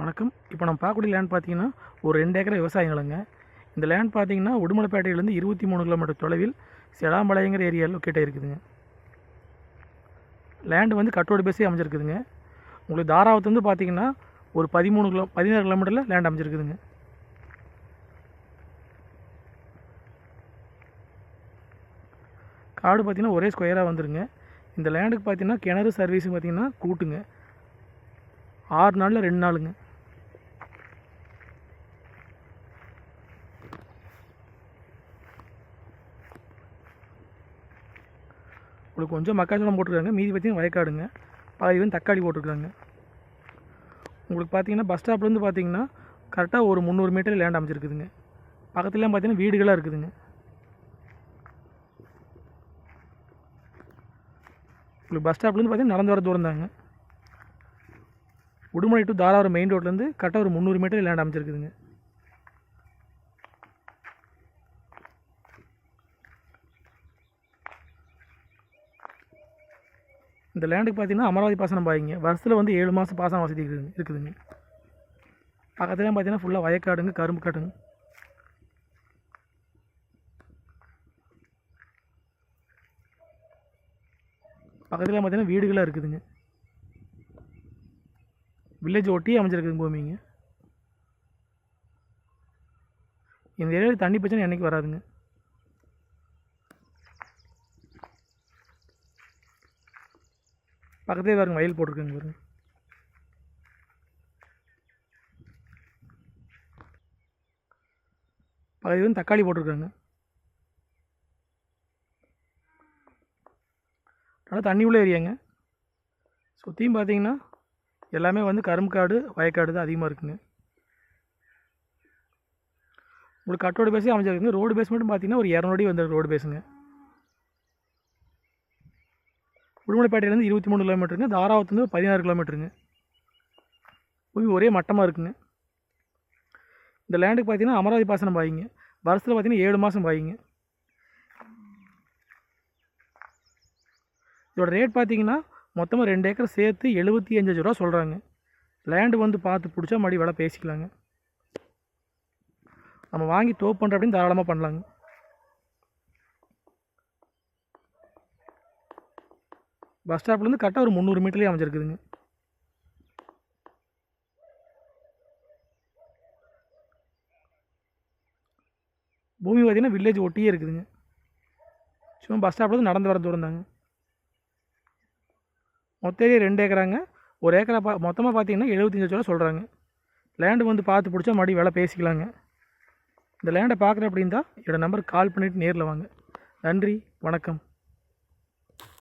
வணக்கம். இப்போ நம்ம பார்க்கக்கூடிய லேண்ட் பார்த்தீங்கன்னா ஒரு ரெண்டு ஏக்கர் விவசாய நிலங்க. இந்த லேண்ட் பார்த்தீங்கன்னா உடுமலைப்பேட்டையிலேருந்து இருபத்தி மூணு கிலோமீட்டர் தொலைவில் செடாம்பாளையங்கிற ஏரியாவில் கிட்டே இருக்குதுங்க லேண்டு வந்து கட்டோடு பேசி அமைஞ்சிருக்குதுங்க. உங்களுக்கு தாராவத்துலேருந்து பார்த்தீங்கன்னா ஒரு பதிமூணு கிலோ பதினாறு கிலோமீட்டரில் லேண்ட் அமைஞ்சிருக்குதுங்க. காடு பார்த்தீங்கன்னா ஒரே ஸ்கொயராக வந்துருங்க. இந்த லேண்டுக்கு பார்த்தீங்கன்னா கிணறு சர்வீஸ் பார்த்திங்கன்னா கூட்டுங்க. ஆறு நாளில் ரெண்டு நாளுங்க. உங்களுக்கு கொஞ்சம் மக்காச்சோளம் போட்டிருக்காங்க. மீதி பார்த்தீங்கன்னா வயக்காடுங்க. பாதி வந்து தக்காளி போட்டிருக்காங்க. உங்களுக்கு பார்த்தீங்கன்னா பஸ் ஸ்டாப்லேருந்து பார்த்தீங்கன்னா கரெக்டாக ஒரு முந்நூறு மீட்டர் லேண்ட் அமைச்சிருக்குதுங்க பக்கத்துலாம் பார்த்தீங்கன்னா வீடுகளாக இருக்குதுங்க. உங்களுக்கு பஸ் ஸ்டாப்லேருந்து பார்த்தீங்கன்னா நடந்து வர தூரம் தாங்க. உடுமலை டு தாராவரம் மெயின் ரோட்லேருந்து கரெக்டாக ஒரு முந்நூறு மீட்டர் லேண்ட் அமைச்சிருக்குதுங்க இந்த லேண்டுக்கு பார்த்தீங்கன்னா அமராவதி பாசனம் பாய்ங்க வருஷத்தில் வந்து ஏழு மாதம் பாசன வசதி இருக்குதுங்க இருக்குதுங்க. பக்கத்துலேயும் பார்த்தீங்கன்னா ஃபுல்லாக வயக்காடுங்க கரும்பு காட்டுங்க. பக்கத்தில் பார்த்தீங்கன்னா வீடுகளாக இருக்குதுங்க. வில்லேஜ் ஒட்டி அமைஞ்சிருக்குதுங்க பூமிங்க. இந்த ஏரியாவில் தண்ணி பிரச்சனை என்றைக்கு வராதுங்க. பக்கத்துலேயே பாருங்க வயல் போட்டிருக்குங்க பாருங்க. பக்கத்து வந்து தக்காளி போட்டிருக்காங்க. நல்லா தண்ணி உள்ள ஏரியாங்க. சுற்றியும் பார்த்தீங்கன்னா எல்லாமே வந்து கரும்பு காடு வயக்காடு தான் அதிகமாக இருக்குங்க. உங்களுக்கு கட்டோட பேஸே அமைஞ்சிருக்குங்க. ரோடு பேஸ் மட்டும் பார்த்தீங்கன்னா ஒரு இரநூறு அடி வந்து ரோடு பேஸுங்க உடுமலைப்பேட்டையிலேருந்து இருபத்தி மூணு கிலோமீட்டருங்க. தாராவத்துலேருந்து பதினாறு கிலோமீட்டருங்க. பூமி ஒரே மட்டமாக இருக்குங்க. இந்த லேண்டுக்கு பார்த்தீங்கன்னா அமராவதி பாசனம் பாய்ங்க. வருஷத்தில் பார்த்தீங்கன்னா ஏழு மாதம் பாய்ங்க. இதோட ரேட் பார்த்தீங்கன்னா மொத்தமாக ரெண்டு ஏக்கர் சேர்த்து எழுபத்தி அஞ்சு ரூபா சொல்கிறாங்க லேண்டு வந்து பார்த்து பிடிச்சா மறுபடியும் விலை பேசிக்கலாங்க. நம்ம வாங்கி தோப்பு பண்ணுற அப்படின்னு தாராளமாக பண்ணலாங்க. பஸ் ஸ்டாப்லேருந்து கரெக்டாக ஒரு முந்நூறு மீட்டர்லேயே அமைஞ்சிருக்குதுங்க. பூமி பார்த்தீங்கன்னா வில்லேஜ் ஒட்டியே இருக்குதுங்க. சும்மா பஸ் ஸ்டாப்லேருந்து நடந்து வர தூரம் தாங்க. மொத்த ஏரியா ரெண்டு ஏக்கராங்க. ஒரு ஏக்கரா பா மொத்தமாக பார்த்தீங்கன்னா எழுபத்தஞ்சு லட்ச ரூபா சொல்கிறாங்க லேண்டு வந்து பார்த்து பிடிச்சா மறுபடியும் விலை பேசிக்கலாங்க. இந்த லேண்டை பார்க்குறேன் அப்படின்னா என்னோடய நம்பருக்கு கால் பண்ணிவிட்டு நேரில் வாங்க. நன்றி வணக்கம்.